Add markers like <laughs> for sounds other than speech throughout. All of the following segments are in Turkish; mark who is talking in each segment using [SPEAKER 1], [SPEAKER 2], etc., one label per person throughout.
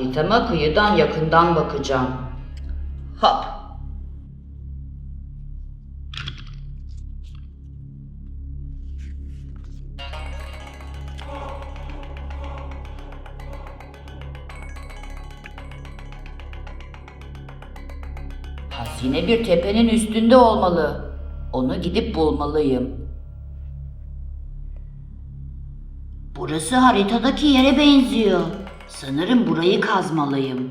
[SPEAKER 1] Haritama kıyıdan yakından bakacağım. Hop. Hazine bir tepenin üstünde olmalı. Onu gidip bulmalıyım. Burası haritadaki yere benziyor. Sanırım burayı kazmalıyım.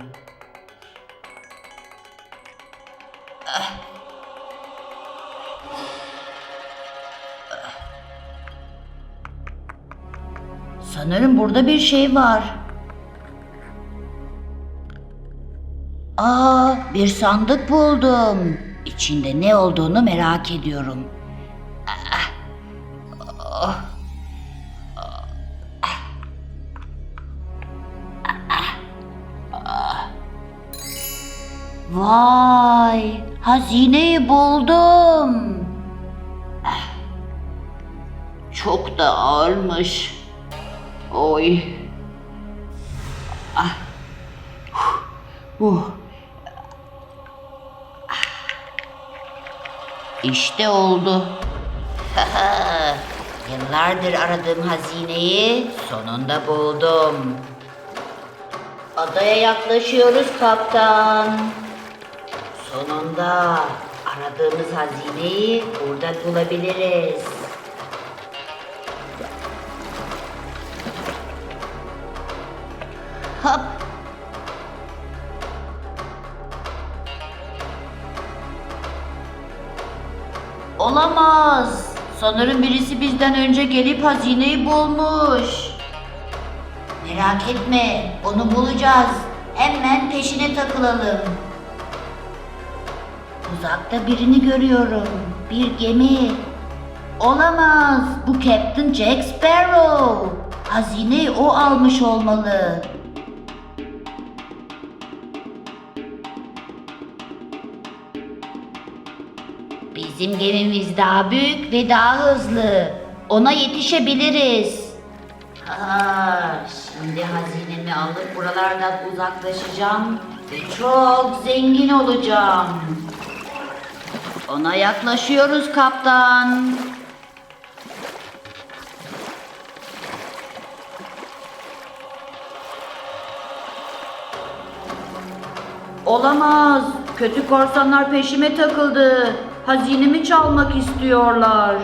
[SPEAKER 1] Sanırım burada bir şey var. Aa, bir sandık buldum. İçinde ne olduğunu merak ediyorum. Vay, hazineyi buldum. Çok da ağırmış. Oy. Ah. Uh. İşte oldu. <laughs> Yıllardır aradığım hazineyi sonunda buldum. Adaya yaklaşıyoruz kaptan. Sonunda aradığımız hazineyi burada bulabiliriz. Hop. Olamaz. Sanırım birisi bizden önce gelip hazineyi bulmuş. Merak etme, onu bulacağız. Hemen peşine takılalım. Uzakta birini görüyorum. Bir gemi. Olamaz. Bu Captain Jack Sparrow. Hazineyi o almış olmalı. Bizim gemimiz daha büyük ve daha hızlı. Ona yetişebiliriz. Ha, şimdi hazinemi alıp buralardan uzaklaşacağım ve çok zengin olacağım. Ona yaklaşıyoruz kaptan. Olamaz. Kötü korsanlar peşime takıldı. Hazinemi çalmak istiyorlar.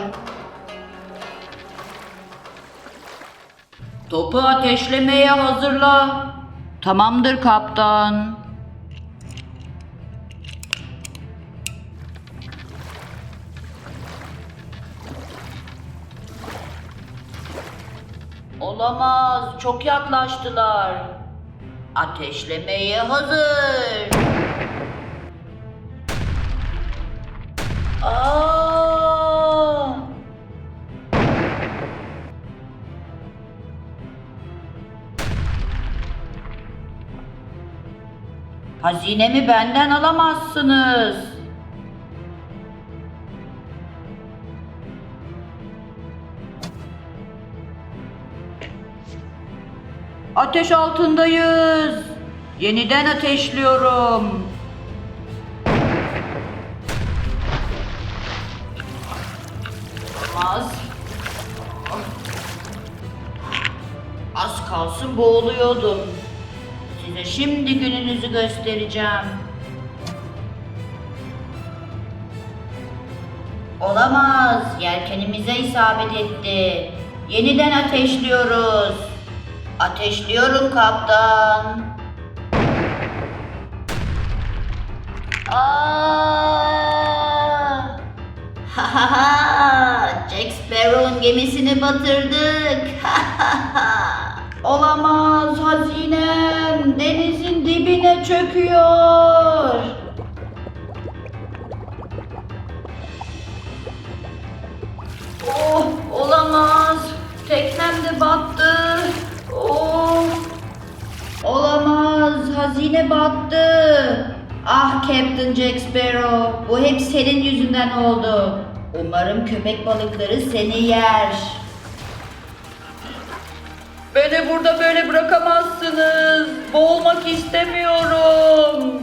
[SPEAKER 1] Topu ateşlemeye hazırla. Tamamdır kaptan. Olamaz, çok yaklaştılar. Ateşlemeye hazır. Aa! Hazinemi benden alamazsınız. Ateş altındayız. Yeniden ateşliyorum. Olmaz. Az kalsın boğuluyordum. Size şimdi gününüzü göstereceğim. Olamaz. Yelkenimize isabet etti. Yeniden ateşliyoruz. Ateşliyorum kaptan. Aa! Ha! <laughs> Jack Sparrow'un gemisini batırdık. <laughs> Olamaz hazinem denizin dibine çöküyor. Oh Hazine battı. Ah Captain Jack Sparrow. Bu hep senin yüzünden oldu. Umarım köpek balıkları seni yer.
[SPEAKER 2] Beni burada böyle bırakamazsınız. Boğulmak istemiyorum.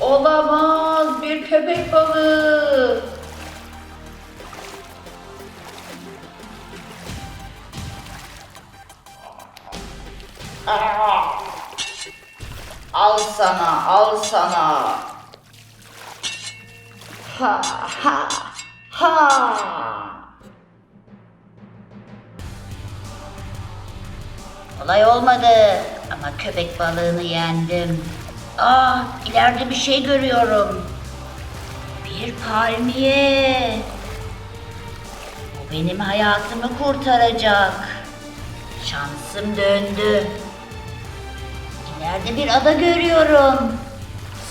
[SPEAKER 2] Olamaz bir köpek balığı. Aa! Al sana, al sana. Ha ha ha.
[SPEAKER 1] Olay olmadı ama köpek balığını yendim. Ah ileride bir şey görüyorum. Bir palmiye. Bu benim hayatımı kurtaracak. Şansım döndü. İleride bir ada görüyorum.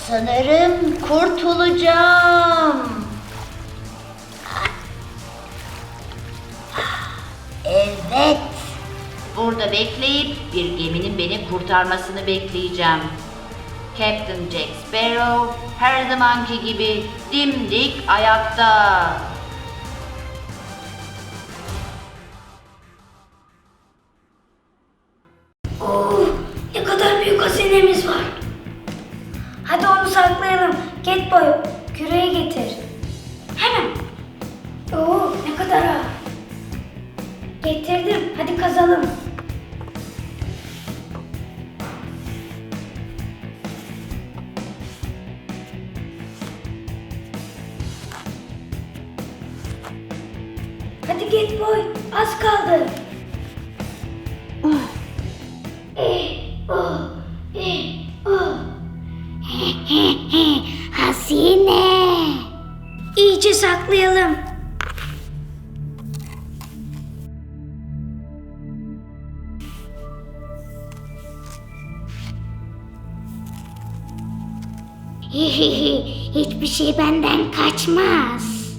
[SPEAKER 1] Sanırım kurtulacağım. Evet. Burada bekleyip bir geminin beni kurtarmasını bekleyeceğim. Captain Jack Sparrow her zamanki gibi dimdik ayakta.
[SPEAKER 3] Hadi Catboy, az kaldı. <laughs> Oh. Hazine. İyice saklayalım. <laughs> Hiçbir şey benden kaçmaz.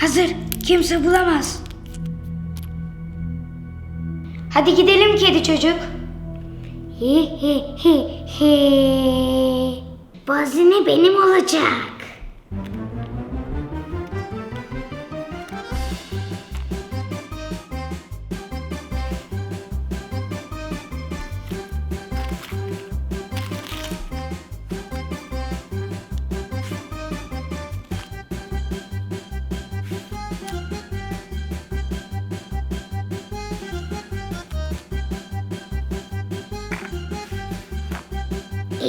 [SPEAKER 3] Hazır, kimse bulamaz. Hadi gidelim kedi çocuk. Hi hi hi. Bu hazine benim olacak.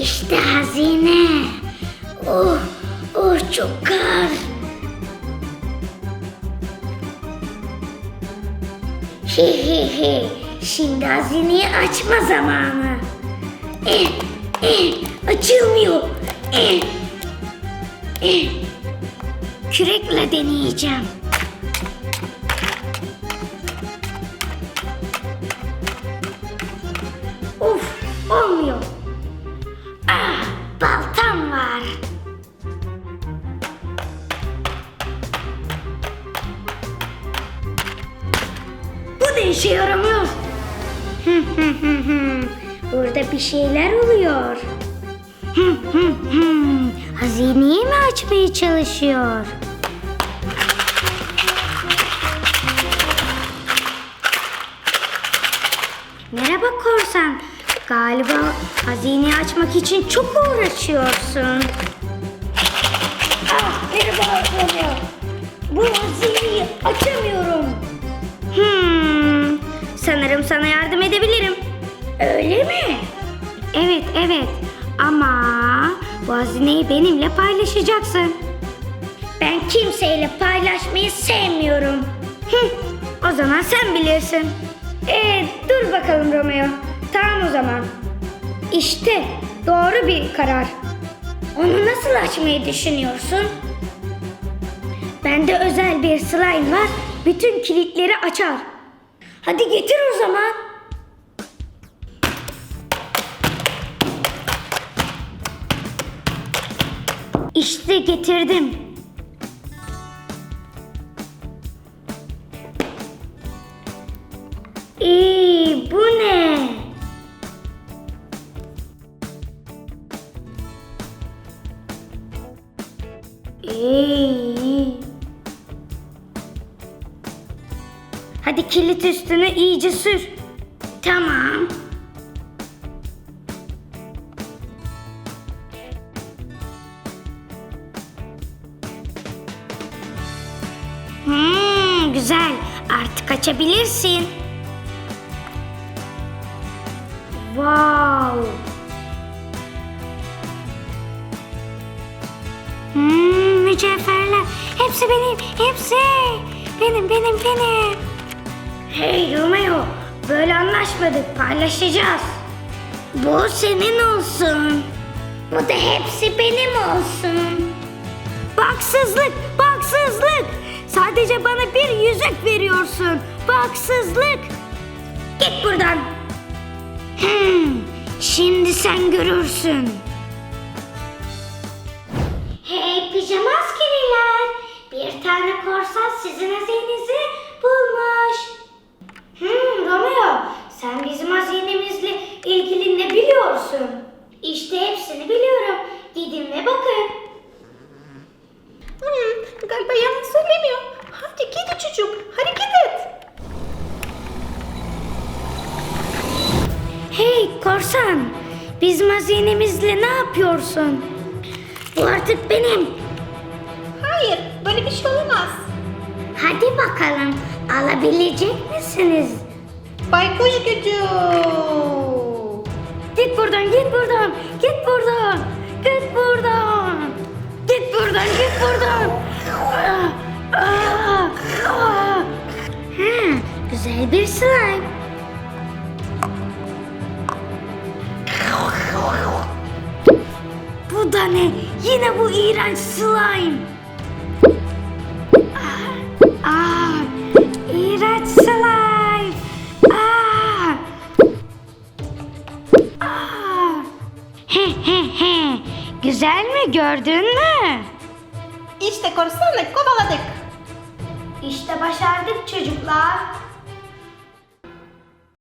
[SPEAKER 3] İşte hazine. Oh, oh çok kar. Hi hi hi. Şimdi hazineyi açma zamanı. Eh, eh, açılmıyor. Eh, eh. Kürekle deneyeceğim. İşe yaramıyor. Burada bir şeyler oluyor. Hazineyi mi açmaya çalışıyor? Merhaba korsan. Galiba hazineyi açmak için çok uğraşıyorsun. Ah, beni Evet. Ama bu hazineyi benimle paylaşacaksın. Ben kimseyle paylaşmayı sevmiyorum. Hı, o zaman sen bilirsin. Ee, dur bakalım Romeo. Tamam o zaman. İşte doğru bir karar. Onu nasıl açmayı düşünüyorsun? Bende özel bir slime var. Bütün kilitleri açar. Hadi getir o zaman. İşte getirdim. İyi, bu ne? İyi. Hadi kilit üstünü iyice sür. Hmm, güzel. Artık açabilirsin. Wow. Hmm, mücevherler. Hepsi benim, hepsi. Benim, benim, benim. Hey Romeo, böyle anlaşmadık. Paylaşacağız. Bu senin olsun. Bu da hepsi benim olsun. Baksızlık, baksızlık. Sadece bana bir yüzük veriyorsun. Baksızlık. Git buradan. Hmm, şimdi sen görürsün. Hey pijama askeriler. Bir tane korsan sizin hazinenizi bulmuş. Hmm Romeo sen bizim hazinemizle ilgili ne biliyorsun? İşte hepsini biliyorum. Gidin ve bakın.
[SPEAKER 4] Hmm, galiba yalan söylemiyor. Hadi gidi çocuk, hareket et.
[SPEAKER 3] Hey korsan, bizim hazinemizle ne yapıyorsun? Bu artık benim.
[SPEAKER 4] Hayır, böyle bir şey olamaz.
[SPEAKER 3] Hadi bakalım, alabilecek misiniz?
[SPEAKER 4] Baykuş gücü.
[SPEAKER 3] Git buradan, git buradan, git buradan, git buradan. Buradan, git buradan. Ha, güzel bir slime. Bu da ne? Yine bu iğrenç slime. İğrenç slime. Aa! He he he. Güzel mi gördün mü?
[SPEAKER 4] İşte korsanla kovaladık.
[SPEAKER 3] İşte başardık çocuklar.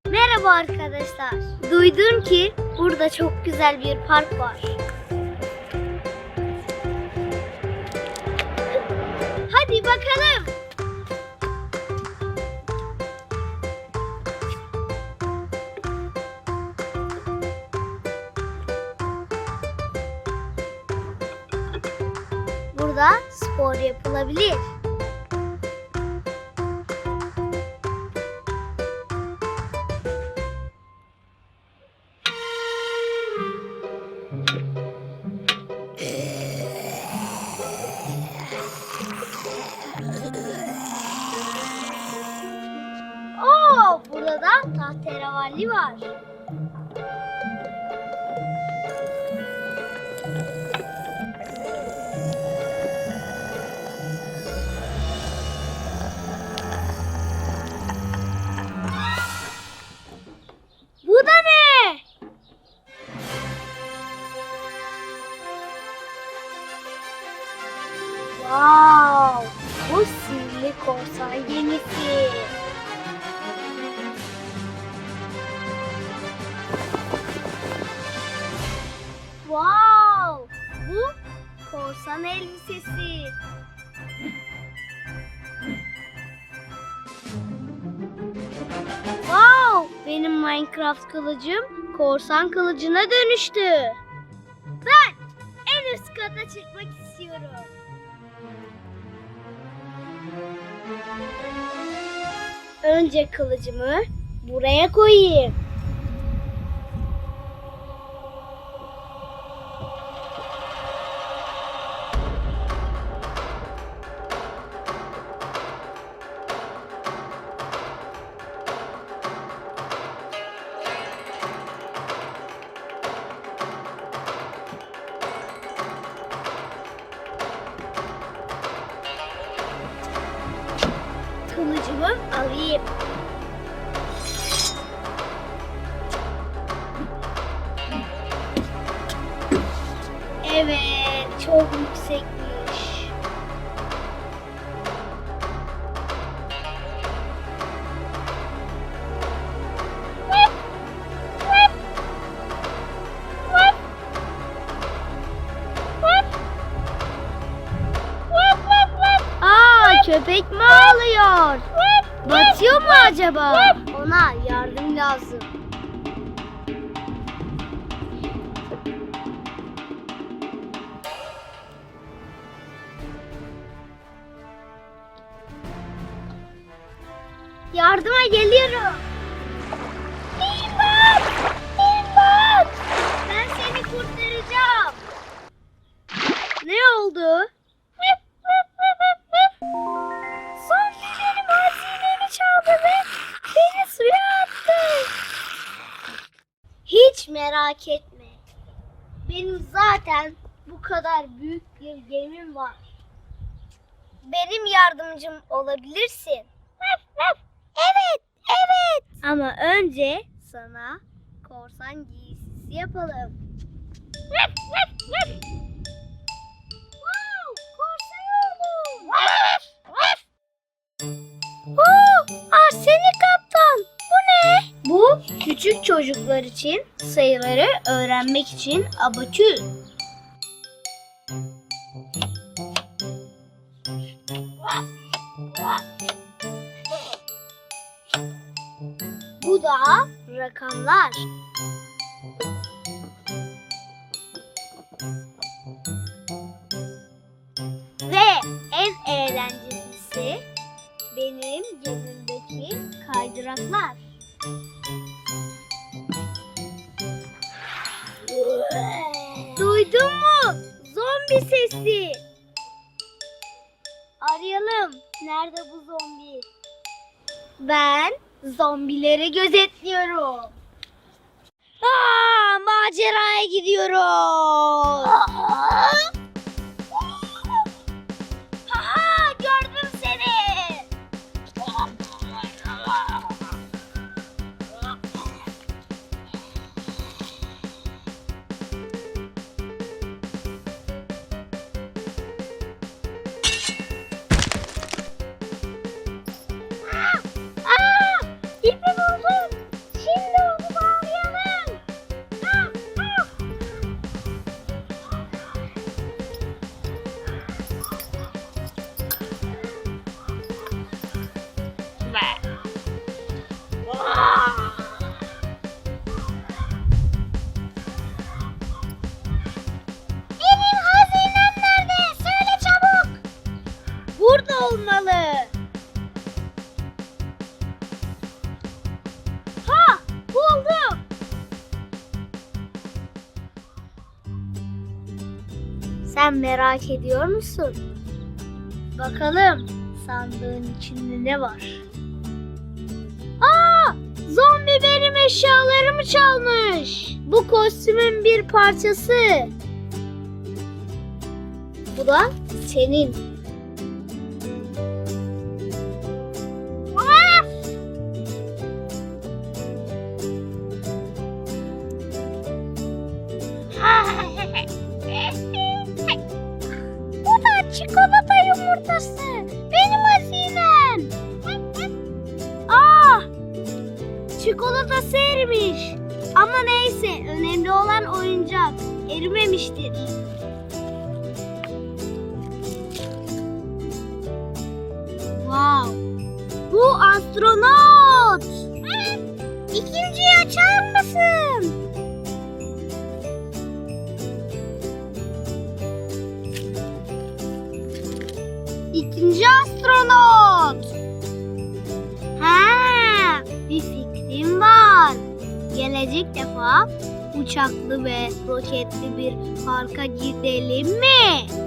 [SPEAKER 5] Merhaba arkadaşlar. Duydum ki burada çok güzel bir park var. Hadi bakalım. Burada spor yapılabilir. Minecraft kılıcım korsan kılıcına dönüştü. Ben en üst kata çıkmak istiyorum. Önce kılıcımı buraya koyayım. Kılıcımı alayım. Lazım. Yardıma geliyorum. İmdat! İmdat! Ben seni kurtaracağım. Ne oldu? Zaten bu kadar büyük bir gemim var. Benim yardımcım olabilirsin. Evet, evet. Ama önce sana korsan giysisi yapalım. Wow, korsan oldum. Oo, Arseni kaptan. Bu ne? Bu küçük çocuklar için sayıları öğrenmek için abakü. Bu da rakamlar. Oh! Benim hazinem nerede? Söyle çabuk. Burada olmalı. Ha, buldum. Sen merak ediyor musun? Bakalım sandığın içinde ne var? Eşyalarımı çalmış. Bu kostümün bir parçası. Bu da senin. Erimemiştir. Wow. Bu astronot. İkinciyi açar mısın? İkinci astronot. Ha, bir fikrim var. Gelecek defa uçaklı ve roketli bir parka gidelim mi?